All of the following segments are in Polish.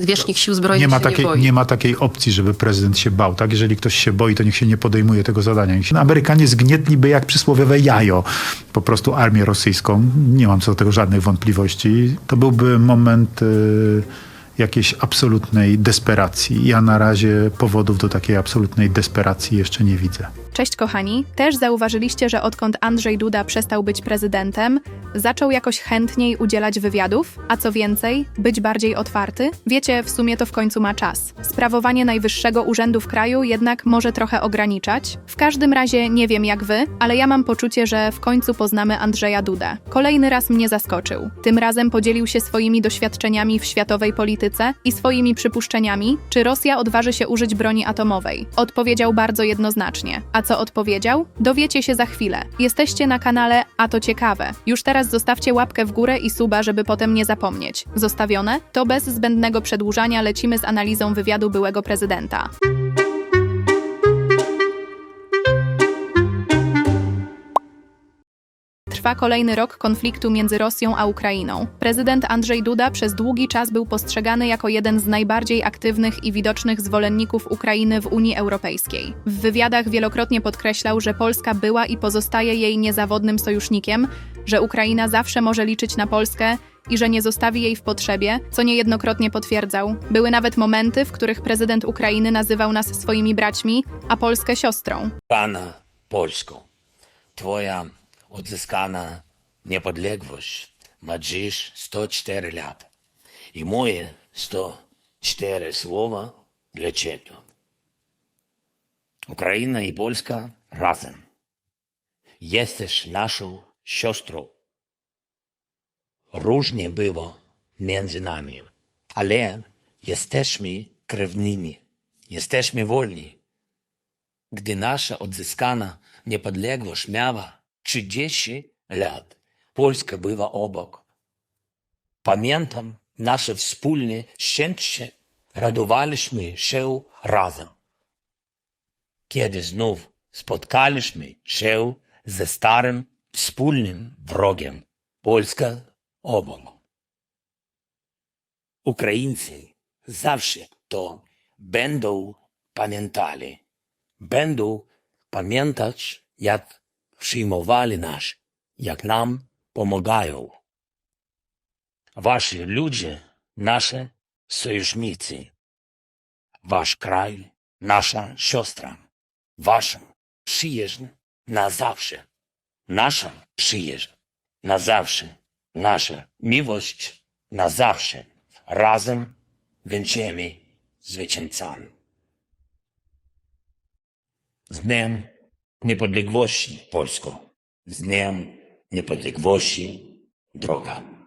zwierzchnik sił zbrojnych Nie ma, takiej, nie nie ma takiej opcji, żeby prezydent się bał. Tak? Jeżeli ktoś się boi, to niech się nie podejmuje tego zadania. No, Amerykanie zgnietliby jak przysłowiowe jajo po prostu armię rosyjską. Nie mam co do tego żadnych wątpliwości. To byłby moment y, jakiejś absolutnej desperacji. Ja na razie powodów do takiej absolutnej desperacji jeszcze nie widzę. Cześć kochani, też zauważyliście, że odkąd Andrzej Duda przestał być prezydentem, zaczął jakoś chętniej udzielać wywiadów, a co więcej, być bardziej otwarty? Wiecie, w sumie to w końcu ma czas. Sprawowanie najwyższego urzędu w kraju jednak może trochę ograniczać. W każdym razie nie wiem jak wy, ale ja mam poczucie, że w końcu poznamy Andrzeja Dudę. Kolejny raz mnie zaskoczył. Tym razem podzielił się swoimi doświadczeniami w światowej polityce i swoimi przypuszczeniami, czy Rosja odważy się użyć broni atomowej. Odpowiedział bardzo jednoznacznie. A co odpowiedział? Dowiecie się za chwilę. Jesteście na kanale A to ciekawe. Już teraz zostawcie łapkę w górę i suba, żeby potem nie zapomnieć. Zostawione? To bez zbędnego przedłużania lecimy z analizą wywiadu byłego prezydenta. Trwa kolejny rok konfliktu między Rosją a Ukrainą. Prezydent Andrzej Duda przez długi czas był postrzegany jako jeden z najbardziej aktywnych i widocznych zwolenników Ukrainy w Unii Europejskiej. W wywiadach wielokrotnie podkreślał, że Polska była i pozostaje jej niezawodnym sojusznikiem, że Ukraina zawsze może liczyć na Polskę i że nie zostawi jej w potrzebie, co niejednokrotnie potwierdzał. Były nawet momenty, w których prezydent Ukrainy nazywał nas swoimi braćmi, a Polskę siostrą. Pana Polską, twoja odzyskana niepodległość ma dziś 104 lata. I moje 104 słowa dla Ciebie. Ukraina i Polska razem. Jesteś naszą siostrą. Różnie było między nami, ale jesteśmy krewnymi. Jesteśmy wolni. Gdy nasza odzyskana niepodległość miała 30 lat, Polska była obok. Pamiętam nasze wspólne szczęście, radowaliśmy się razem. Kiedy znów spotkaliśmy się ze starym wspólnym wrogiem, Polska obok. Ukraińcy zawsze to będą pamiętali. Będą pamiętać, jak przyjmowali nas, jak nam pomagają. Wasi ludzie, nasze sojusznicy. Wasz kraj, nasza siostra. Wasza przyjaźń na zawsze. Nasza przyjaźń na zawsze. Nasza miłość na zawsze. Razem będziemy zwycięzcami. Z Dniem Niepodległości Polsko. Z Dniem Niepodległości droga.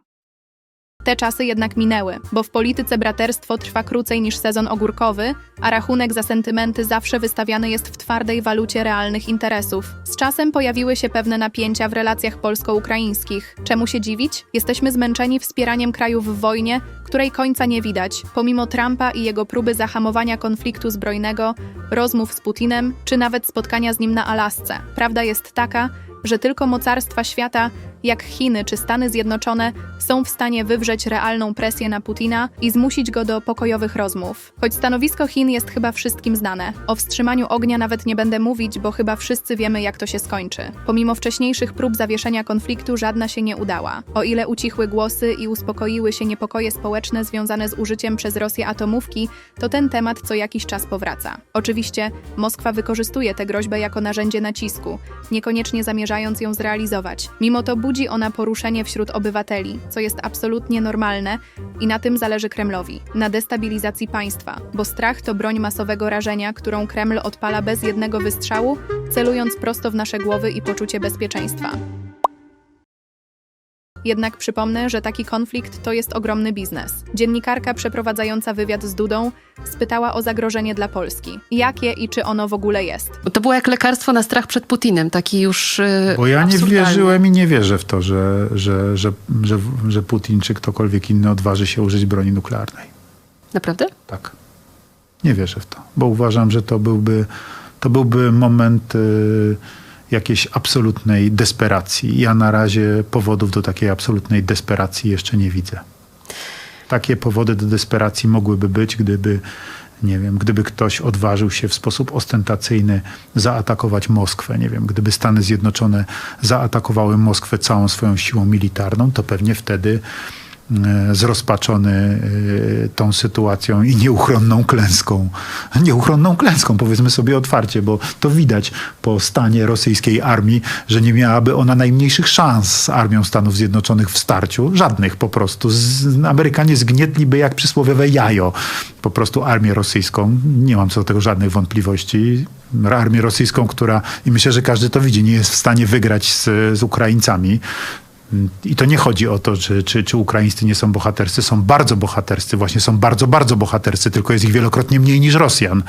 Te czasy jednak minęły, bo w polityce braterstwo trwa krócej niż sezon ogórkowy, a rachunek za sentymenty zawsze wystawiany jest w twardej walucie realnych interesów. Z czasem pojawiły się pewne napięcia w relacjach polsko-ukraińskich. Czemu się dziwić? Jesteśmy zmęczeni wspieraniem krajów w wojnie, której końca nie widać, pomimo Trumpa i jego próby zahamowania konfliktu zbrojnego, rozmów z Putinem, czy nawet spotkania z nim na Alasce. Prawda jest taka, że tylko mocarstwa świata, jak Chiny czy Stany Zjednoczone, są w stanie wywrzeć realną presję na Putina i zmusić go do pokojowych rozmów. Choć stanowisko Chin jest chyba wszystkim znane. O wstrzymaniu ognia nawet nie będę mówić, bo chyba wszyscy wiemy, jak to się skończy. Pomimo wcześniejszych prób zawieszenia konfliktu, żadna się nie udała. O ile ucichły głosy i uspokoiły się niepokoje społeczne związane z użyciem przez Rosję atomówki, to ten temat co jakiś czas powraca. Oczywiście Moskwa wykorzystuje tę groźbę jako narzędzie nacisku, niekoniecznie zamierzając ją zrealizować. Mimo to ona poruszenie wśród obywateli, co jest absolutnie normalne i na tym zależy Kremlowi na destabilizacji państwa, bo strach to broń masowego rażenia, którą Kreml odpala bez jednego wystrzału, celując prosto w nasze głowy i poczucie bezpieczeństwa. Jednak przypomnę, że taki konflikt to jest ogromny biznes. Dziennikarka przeprowadzająca wywiad z Dudą spytała o zagrożenie dla Polski. Jakie i czy ono w ogóle jest? To było jak lekarstwo na strach przed Putinem, taki już yy, Bo ja nie wierzyłem i nie wierzę w to, że, że, że, że, że Putin czy ktokolwiek inny odważy się użyć broni nuklearnej. Naprawdę? Tak. Nie wierzę w to, bo uważam, że to byłby, to byłby moment y, jakiejś absolutnej desperacji. Ja na razie powodów do takiej absolutnej desperacji jeszcze nie widzę. Takie powody do desperacji mogłyby być, gdyby, nie wiem, gdyby ktoś odważył się w sposób ostentacyjny zaatakować Moskwę. Nie wiem, gdyby Stany Zjednoczone zaatakowały Moskwę całą swoją siłą militarną, to pewnie wtedy zrozpaczony e, tą sytuacją i nieuchronną klęską. Nieuchronną klęską, powiedzmy sobie otwarcie, bo to widać po stanie rosyjskiej armii, że nie miałaby ona najmniejszych szans z armią Stanów Zjednoczonych w starciu. Żadnych po prostu. Amerykanie zgnietliby jak przysłowiowe jajo po prostu armię rosyjską. Nie mam co do tego żadnych wątpliwości. Armię rosyjską, która, i myślę, że każdy to widzi, nie jest w stanie wygrać z, z Ukraińcami. I to nie chodzi o to, czy, czy, czy Ukraińscy nie są bohaterscy. Są bardzo bohaterscy, właśnie są bardzo, bardzo bohaterscy, tylko jest ich wielokrotnie mniej niż Rosjan.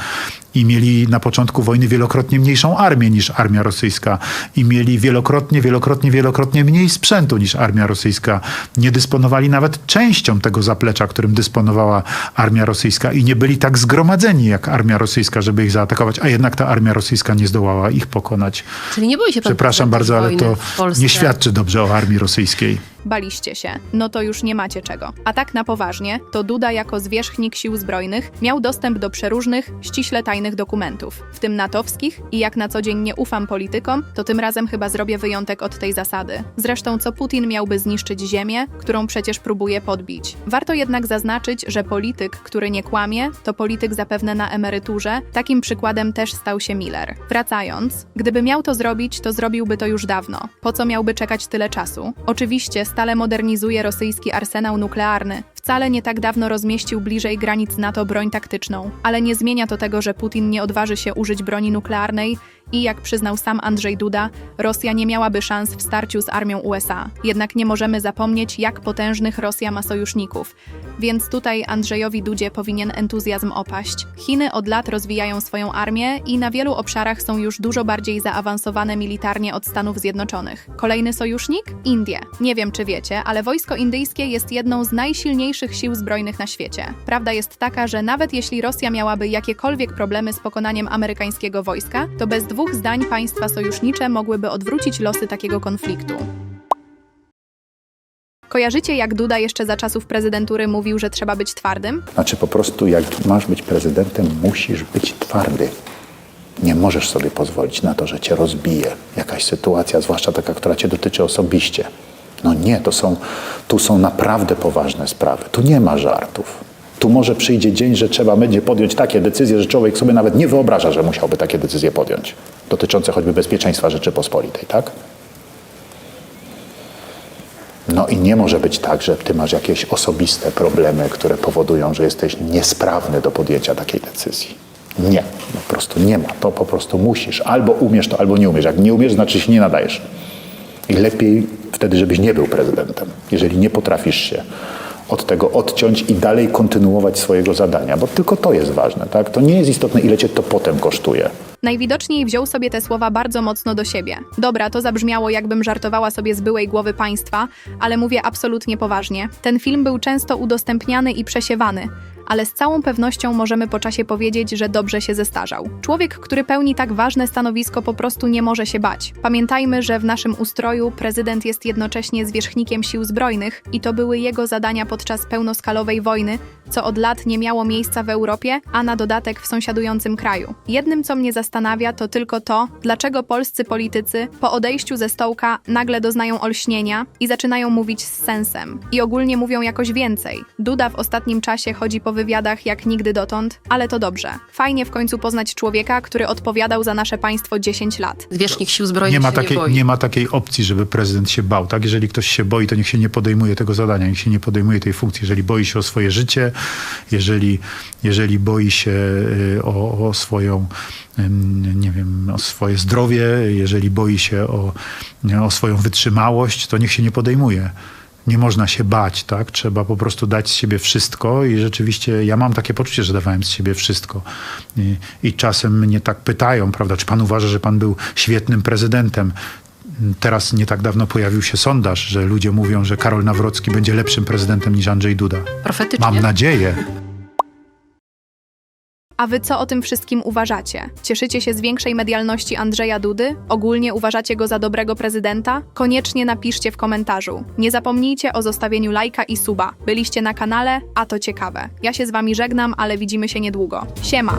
I mieli na początku wojny wielokrotnie mniejszą armię niż armia rosyjska. I mieli wielokrotnie, wielokrotnie, wielokrotnie mniej sprzętu niż armia rosyjska. Nie dysponowali nawet częścią tego zaplecza, którym dysponowała armia rosyjska. I nie byli tak zgromadzeni jak armia rosyjska, żeby ich zaatakować. A jednak ta armia rosyjska nie zdołała ich pokonać. Czyli nie boi się pan Przepraszam bardzo, ale to nie świadczy dobrze o armii rosyjskiej. Baliście się, no to już nie macie czego. A tak na poważnie, to Duda jako zwierzchnik sił zbrojnych miał dostęp do przeróżnych, ściśle tajnych dokumentów, w tym natowskich i jak na co dzień nie ufam politykom, to tym razem chyba zrobię wyjątek od tej zasady. Zresztą co Putin miałby zniszczyć ziemię, którą przecież próbuje podbić. Warto jednak zaznaczyć, że polityk, który nie kłamie, to polityk zapewne na emeryturze. Takim przykładem też stał się Miller. Wracając, gdyby miał to zrobić, to zrobiłby to już dawno. Po co miałby czekać tyle czasu? Oczywiście stale modernizuje rosyjski arsenał nuklearny. Wcale nie tak dawno rozmieścił bliżej granic NATO broń taktyczną, ale nie zmienia to tego, że Putin nie odważy się użyć broni nuklearnej i jak przyznał sam Andrzej Duda, Rosja nie miałaby szans w starciu z armią USA. Jednak nie możemy zapomnieć, jak potężnych Rosja ma sojuszników. Więc tutaj Andrzejowi Dudzie powinien entuzjazm opaść. Chiny od lat rozwijają swoją armię i na wielu obszarach są już dużo bardziej zaawansowane militarnie od Stanów Zjednoczonych. Kolejny sojusznik? Indie. Nie wiem, czy wiecie, ale wojsko indyjskie jest jedną z najsilniejszych sił zbrojnych na świecie. Prawda jest taka, że nawet jeśli Rosja miałaby jakiekolwiek problemy z pokonaniem amerykańskiego wojska, to bez dwóch zdań państwa sojusznicze mogłyby odwrócić losy takiego konfliktu. Kojarzycie, jak Duda jeszcze za czasów prezydentury mówił, że trzeba być twardym? Znaczy po prostu jak masz być prezydentem, musisz być twardy. Nie możesz sobie pozwolić na to, że cię rozbije jakaś sytuacja, zwłaszcza taka, która cię dotyczy osobiście. No nie, to są, tu są naprawdę poważne sprawy. Tu nie ma żartów. Tu może przyjdzie dzień, że trzeba będzie podjąć takie decyzje, że człowiek sobie nawet nie wyobraża, że musiałby takie decyzje podjąć. Dotyczące choćby bezpieczeństwa Rzeczypospolitej, tak? No i nie może być tak, że ty masz jakieś osobiste problemy, które powodują, że jesteś niesprawny do podjęcia takiej decyzji. Nie, po prostu nie ma. To po prostu musisz. Albo umiesz to, albo nie umiesz. Jak nie umiesz, znaczy się nie nadajesz. I lepiej wtedy, żebyś nie był prezydentem, jeżeli nie potrafisz się od tego odciąć i dalej kontynuować swojego zadania, bo tylko to jest ważne. Tak? To nie jest istotne, ile cię to potem kosztuje. Najwidoczniej wziął sobie te słowa bardzo mocno do siebie. Dobra, to zabrzmiało, jakbym żartowała sobie z byłej głowy państwa, ale mówię absolutnie poważnie. Ten film był często udostępniany i przesiewany, ale z całą pewnością możemy po czasie powiedzieć, że dobrze się zestarzał. Człowiek, który pełni tak ważne stanowisko, po prostu nie może się bać. Pamiętajmy, że w naszym ustroju prezydent jest jednocześnie zwierzchnikiem sił zbrojnych i to były jego zadania podczas pełnoskalowej wojny, co od lat nie miało miejsca w Europie, a na dodatek w sąsiadującym kraju. Jednym, co mnie zastanawia, to tylko to, dlaczego polscy politycy po odejściu ze stołka nagle doznają olśnienia i zaczynają mówić z sensem. I ogólnie mówią jakoś więcej. Duda w ostatnim czasie chodzi po wywiadach jak nigdy dotąd, ale to dobrze. Fajnie w końcu poznać człowieka, który odpowiadał za nasze państwo 10 lat. Zwierzchnik sił zbrojnych Nie ma, się takiej, nie boi. nie ma takiej opcji, żeby prezydent się bał. Tak? Jeżeli ktoś się boi, to niech się nie podejmuje tego zadania, niech się nie podejmuje tej funkcji. Jeżeli boi się o swoje życie, jeżeli, jeżeli boi się y, o, o swoją, nie wiem, o swoje zdrowie, jeżeli boi się o, o swoją wytrzymałość, to niech się nie podejmuje. Nie można się bać, tak? Trzeba po prostu dać z siebie wszystko i rzeczywiście ja mam takie poczucie, że dawałem z siebie wszystko. I, i czasem mnie tak pytają, prawda, czy pan uważa, że pan był świetnym prezydentem? Teraz nie tak dawno pojawił się sondaż, że ludzie mówią, że Karol Nawrocki będzie lepszym prezydentem niż Andrzej Duda. Profetycznie. Mam nadzieję. A wy co o tym wszystkim uważacie? Cieszycie się z większej medialności Andrzeja Dudy? Ogólnie uważacie go za dobrego prezydenta? Koniecznie napiszcie w komentarzu. Nie zapomnijcie o zostawieniu lajka i suba. Byliście na kanale, a to ciekawe. Ja się z wami żegnam, ale widzimy się niedługo. Siema!